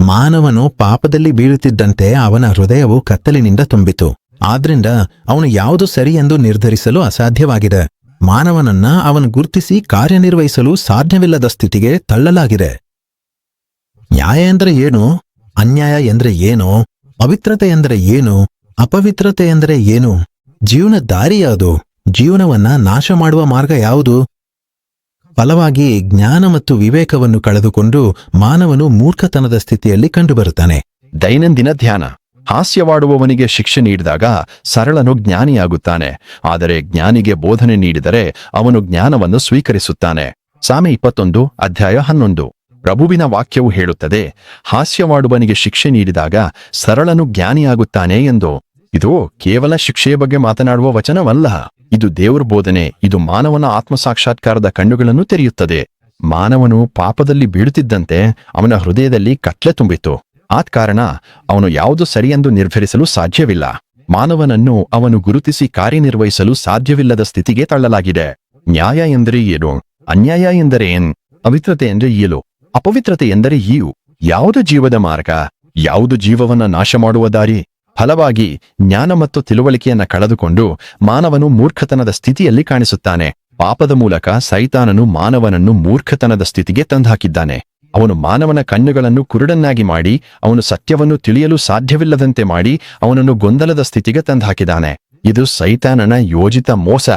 ಮಾನವನು ಪಾಪದಲ್ಲಿ ಬೀಳುತ್ತಿದ್ದಂತೆ ಅವನ ಹೃದಯವು ಕತ್ತಲಿನಿಂದ ತುಂಬಿತು. ಆದ್ರಿಂದ ಅವನು ಯಾವುದು ಸರಿ ಎಂದು ನಿರ್ಧರಿಸಲು ಅಸಾಧ್ಯವಾಗಿದೆ. ಮಾನವನನ್ನ ಅವನು ಗುರುತಿಸಿ ಕಾರ್ಯನಿರ್ವಹಿಸಲು ಸಾಧ್ಯವಿಲ್ಲದ ಸ್ಥಿತಿಗೆ ತಳ್ಳಲಾಗಿದೆ. ನ್ಯಾಯ ಎಂದರೆ ಏನು? ಅನ್ಯಾಯ ಎಂದರೆ ಏನು? ಪವಿತ್ರತೆ ಎಂದರೆ ಏನು? ಅಪವಿತ್ರತೆ ಎಂದರೆ ಏನು? ಜೀವನ ದಾರಿ ಯಾವುದು? ಜೀವನವನ್ನ ನಾಶ ಮಾಡುವ ಮಾರ್ಗ ಯಾವುದು? ಫಲವಾಗಿ ಜ್ಞಾನ ಮತ್ತು ವಿವೇಕವನ್ನು ಕಳೆದುಕೊಂಡು ಮಾನವನು ಮೂರ್ಖತನದ ಸ್ಥಿತಿಯಲ್ಲಿ ಕಂಡುಬರುತ್ತಾನೆ. ದೈನಂದಿನ ಧ್ಯಾನ. ಹಾಸ್ಯವಾಡುವವನಿಗೆ ಶಿಕ್ಷೆ ನೀಡಿದಾಗ ಸರಳನು ಜ್ಞಾನಿಯಾಗುತ್ತಾನೆ. ಆದರೆ ಜ್ಞಾನಿಗೆ ಬೋಧನೆ ನೀಡಿದರೆ ಅವನು ಜ್ಞಾನವನ್ನು ಸ್ವೀಕರಿಸುತ್ತಾನೆ. ಸಾಮೆ ಇಪ್ಪತ್ತೊಂದು, ಅಧ್ಯಾಯ ಹನ್ನೊಂದು. ಪ್ರಭುವಿನ ವಾಕ್ಯವು ಹೇಳುತ್ತದೆ ಹಾಸ್ಯವಾಡುವನಿಗೆ ಶಿಕ್ಷೆ ನೀಡಿದಾಗ ಸರಳನು ಜ್ಞಾನಿಯಾಗುತ್ತಾನೆ ಎಂದು. ಇದು ಕೇವಲ ಶಿಕ್ಷೆಯ ಬಗ್ಗೆ ಮಾತನಾಡುವ ವಚನವಲ್ಲ. ಇದು ದೇವರ ಬೋಧನೆ, ಇದು ಮಾನವನ ಆತ್ಮಸಾಕ್ಷಾತ್ಕಾರದ ಕಣ್ಣುಗಳನ್ನು ತೆರೆಯುತ್ತದೆ. ಮಾನವನು ಪಾಪದಲ್ಲಿ ಬೀಳುತ್ತಿದ್ದಂತೆ ಅವನ ಹೃದಯದಲ್ಲಿ ಕತ್ಲೆ ತುಂಬಿತು ಆದ ಕಾರಣ ಅವನು ಯಾವುದು ಸರಿಯೆಂದು ನಿರ್ಧರಿಸಲು ಸಾಧ್ಯವಿಲ್ಲ. ಮಾನವನನ್ನು ಅವನು ಗುರುತಿಸಿ ಕಾರ್ಯನಿರ್ವಹಿಸಲು ಸಾಧ್ಯವಿಲ್ಲದ ಸ್ಥಿತಿಗೆ ತಳ್ಳಲಾಗಿದೆ. ನ್ಯಾಯ ಎಂದರೆ ಏನು? ಅನ್ಯಾಯ ಎಂದರೆ ಏನ್? ಪವಿತ್ರತೆ ಎಂದರೆ ಏಲು ಅಪವಿತ್ರತೆ ಎಂದರೆ ಈಯು ಯಾವುದು ಜೀವದ ಮಾರ್ಗ? ಯಾವುದು ಜೀವವನ್ನ ನಾಶ ಮಾಡುವ ದಾರಿ? ಫಲವಾಗಿ ಜ್ಞಾನ ಮತ್ತು ತಿಳುವಳಿಕೆಯನ್ನ ಕಳೆದುಕೊಂಡು ಮಾನವನು ಮೂರ್ಖತನದ ಸ್ಥಿತಿಯಲ್ಲಿ ಕಾಣಿಸುತ್ತಾನೆ. ಪಾಪದ ಮೂಲಕ ಸೈತಾನನು ಮಾನವನನ್ನು ಮೂರ್ಖತನದ ಸ್ಥಿತಿಗೆ ತಂದುಹಾಕಿದ್ದಾನೆ. ಅವನು ಮಾನವನ ಕಣ್ಣುಗಳನ್ನು ಕುರುಡನ್ನಾಗಿ ಮಾಡಿ, ಅವನು ಸತ್ಯವನ್ನು ತಿಳಿಯಲು ಸಾಧ್ಯವಿಲ್ಲದಂತೆ ಮಾಡಿ, ಅವನನ್ನು ಗೊಂದಲದ ಸ್ಥಿತಿಗೆ ತಂದುಹಾಕಿದ್ದಾನೆ. ಇದು ಸೈತಾನನ ಯೋಜಿತ ಮೋಸ.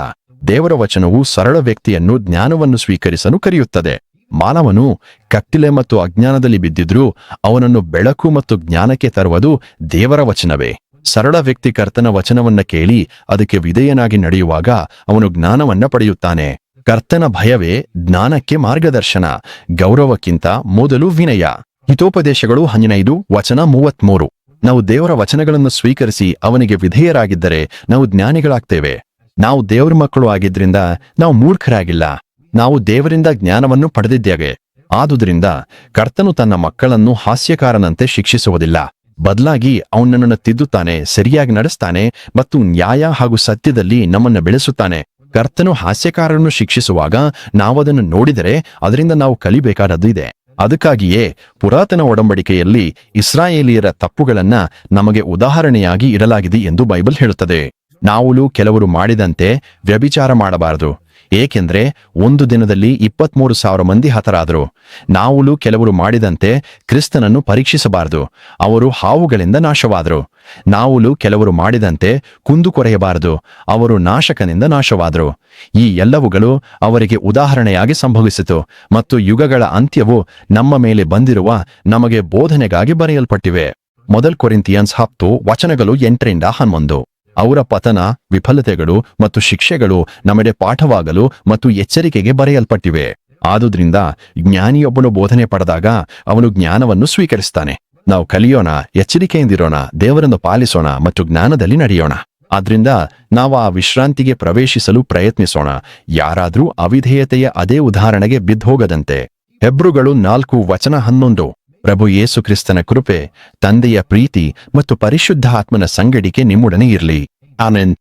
ದೇವರ ವಚನವು ಸರಳ ವ್ಯಕ್ತಿಯನ್ನು ಜ್ಞಾನವನ್ನು ಸ್ವೀಕರಿಸಲು ಕರೆಯುತ್ತದೆ. ಮಾನವನು ಕಟ್ಟಿಲೆ ಮತ್ತು ಅಜ್ಞಾನದಲ್ಲಿ ಬಿದ್ದಿದ್ರೂ ಅವನನ್ನು ಬೆಳಕು ಮತ್ತು ಜ್ಞಾನಕ್ಕೆ ತರುವುದು ದೇವರ ವಚನವೇ. ಸರಳ ವ್ಯಕ್ತಿ ಕರ್ತನ ವಚನವನ್ನ ಕೇಳಿ ಅದಕ್ಕೆ ವಿಧೇಯನಾಗಿ ನಡೆಯುವಾಗ ಅವನು ಜ್ಞಾನವನ್ನ ಪಡೆಯುತ್ತಾನೆ. ಕರ್ತನ ಭಯವೇ ಜ್ಞಾನಕ್ಕೆ ಮಾರ್ಗದರ್ಶನ, ಗೌರವಕ್ಕಿಂತ ಮೊದಲು ವಿನಯ. ಹಿತೋಪದೇಶಗಳು ಹನ್ನೆರಡು ವಚನ ಮೂವತ್ಮೂರು. ನಾವು ದೇವರ ವಚನಗಳನ್ನು ಸ್ವೀಕರಿಸಿ ಅವನಿಗೆ ವಿಧೇಯರಾಗಿದ್ದರೆ ನಾವು ಜ್ಞಾನಿಗಳಾಗ್ತೇವೆ. ನಾವು ದೇವರ ಮಕ್ಕಳು ಆಗಿದ್ರಿಂದ ನಾವು ಮೂರ್ಖರಾಗಿಲ್ಲ. ನಾವು ದೇವರಿಂದ ಜ್ಞಾನವನ್ನು ಪಡೆದಿದ್ದೇವೆ. ಆದುದರಿಂದ ಕರ್ತನು ತನ್ನ ಮಕ್ಕಳನ್ನು ಹಾಸ್ಯಕಾರನಂತೆ ಶಿಕ್ಷಿಸುವುದಿಲ್ಲ. ಬದಲಾಗಿ ಅವನನ್ನು ತಿದ್ದುತ್ತಾನೆ, ಸರಿಯಾಗಿ ನಡೆಸ್ತಾನೆ ಮತ್ತು ನ್ಯಾಯ ಹಾಗೂ ಸತ್ಯದಲ್ಲಿ ನಮ್ಮನ್ನು ಬೆಳೆಸುತ್ತಾನೆ. ಕರ್ತನು ಹಾಸ್ಯಕಾರರನ್ನು ಶಿಕ್ಷಿಸುವಾಗ ನಾವದನ್ನು ನೋಡಿದರೆ ಅದರಿಂದ ನಾವು ಕಲಿಬೇಕಾದದ್ದು ಇದೆ. ಅದಕ್ಕಾಗಿಯೇ ಪುರಾತನ ಒಡಂಬಡಿಕೆಯಲ್ಲಿ ಇಸ್ರಾಯೇಲಿಯರ ತಪ್ಪುಗಳನ್ನ ನಮಗೆ ಉದಾಹರಣೆಯಾಗಿ ಇಡಲಾಗಿದೆ ಎಂದು ಬೈಬಲ್ ಹೇಳುತ್ತದೆ. ನಾವು ಕೆಲವರು ಮಾಡಿದಂತೆ ವ್ಯಭಿಚಾರ ಮಾಡಬಾರದು. ಏಕೆಂದ್ರೆ ಒಂದು ದಿನದಲ್ಲಿ ಇಪ್ಪತ್ಮೂರು ಸಾವಿರ ಮಂದಿ ಹತರಾದರು. ನಾವುಲು ಕೆಲವರು ಮಾಡಿದಂತೆ ಕ್ರಿಸ್ತನನ್ನು ಪರೀಕ್ಷಿಸಬಾರದು. ಅವರು ಹಾವುಗಳಿಂದ ನಾಶವಾದರು. ನಾವುಲು ಕೆಲವರು ಮಾಡಿದಂತೆ ಕುಂದುಕೊರೆಯಬಾರದು ಅವರು ನಾಶಕನಿಂದ ನಾಶವಾದರು. ಈ ಎಲ್ಲವುಗಳು ಅವರಿಗೆ ಉದಾಹರಣೆಯಾಗಿ ಸಂಭವಿಸಿತು ಮತ್ತು ಯುಗಗಳ ಅಂತ್ಯವು ನಮ್ಮ ಮೇಲೆ ಬಂದಿರುವ ನಮಗೆ ಬೋಧನೆಗಾಗಿ ಬರೆಯಲ್ಪಟ್ಟಿವೆ. ಮೊದಲ್ ಕೊರಿಂತಿಯನ್ಸ್ ಹತ್ತು, ವಚನಗಳು ಎಂಟರಿಂದ ಹನ್ನೊಂದು. ಅವರ ಪತನ, ವಿಫಲತೆಗಳು ಮತ್ತು ಶಿಕ್ಷೆಗಳು ನಮಗೆ ಪಾಠವಾಗಲು ಮತ್ತು ಎಚ್ಚರಿಕೆಗೆ ಬರೆಯಲ್ಪಟ್ಟಿವೆ. ಆದುದರಿಂದ ಜ್ಞಾನಿಯೊಬ್ಬನು ಬೋಧನೆ ಪಡೆದಾಗ ಅವನು ಜ್ಞಾನವನ್ನು ಸ್ವೀಕರಿಸ್ತಾನೆ. ನಾವು ಕಲಿಯೋಣ, ಎಚ್ಚರಿಕೆಯಿಂದಿರೋಣ, ದೇವರನ್ನು ಪಾಲಿಸೋಣ ಮತ್ತು ಜ್ಞಾನದಲ್ಲಿ ನಡೆಯೋಣ. ಆದ್ರಿಂದ ನಾವು ಆ ವಿಶ್ರಾಂತಿಗೆ ಪ್ರವೇಶಿಸಲು ಪ್ರಯತ್ನಿಸೋಣ. ಯಾರಾದರೂ ಅವಿಧೇಯತೆಯ ಅದೇ ಉದಾಹರಣೆಗೆ ಬಿದ್ದೋಗದಂತೆ ಹೆಬ್ರುಗಳು ನಾಲ್ಕು ವಚನ ಹನ್ನೊಂದು. ಪ್ರಭು ಯೇಸು ಕ್ರಿಸ್ತನ ಕೃಪೆ ತಂದೆಯ ಪ್ರೀತಿ ಮತ್ತು ಪರಿಶುದ್ಧ ಆತ್ಮನ ಸಂಗಡಿಕೆ ನಿಮ್ಮೊಡನೆ ಇರಲಿ. ಆಮೆನ್.